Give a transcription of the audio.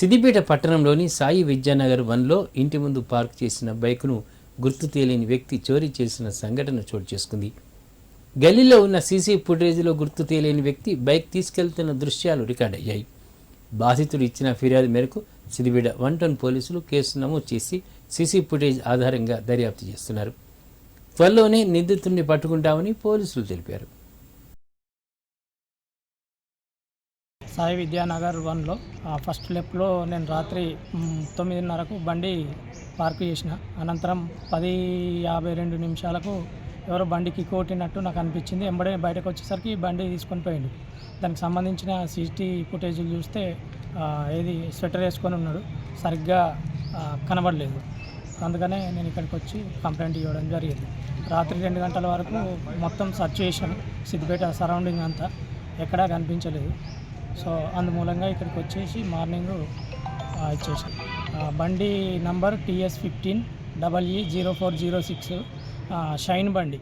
సిద్దిపేట పట్టణంలోని సాయి విద్యానగర్ వన్లో ఇంటి ముందు పార్క్ చేసిన బైకును గుర్తు తెలియని వ్యక్తి చోరీ చేసిన సంఘటన చోటు చేసుకుంది. గల్లీలో ఉన్న సీసీ ఫుటేజ్లో గుర్తు తెలియని వ్యక్తి బైక్ తీసుకెళ్తున్న దృశ్యాలు రికార్డ్ అయ్యాయి. బాధితుడు ఇచ్చిన ఫిర్యాదు మేరకు సిరిబిడ వన్ టౌన్ పోలీసులు కేసు నమోదు చేసి సీసీ ఫుటేజ్ ఆధారంగా దర్యాప్తు చేస్తున్నారు. త్వరలోనే నిందితుడిని పట్టుకుంటామని పోలీసులు తెలిపారు. సాయి విద్యానగర్ వన్లో ఆ ఫస్ట్ లెఫ్ట్లో నేను రాత్రి తొమ్మిదిన్నరకు బండి పార్క్ చేసిన. అనంతరం పది యాభై రెండు నిమిషాలకు ఎవరో బండికి కొట్టినట్టు నాకు అనిపించింది. ఎంబడే బయటకు వచ్చేసరికి బండి తీసుకొని పోయిండు. దానికి సంబంధించిన సీసీ ఫుటేజీలు చూస్తే ఏది స్వెటర్ వేసుకొని ఉన్నాడు. సరిగ్గా కనబడలేదు. అందుకనే నేను ఇక్కడికి వచ్చి కంప్లైంట్ ఇవ్వడం జరిగింది. రాత్రి రెండు గంటల వరకు మొత్తం సర్చ్ చేసాను సిద్దిపేట సరౌండింగ్ అంతా ఎక్కడా కనిపించలేదు. సో అందుమూలంగా ఇక్కడికి వచ్చేసి మార్నింగ్ ఇచ్చేసాం. బండి number TS fifteen double E zero four zero six shine బండి.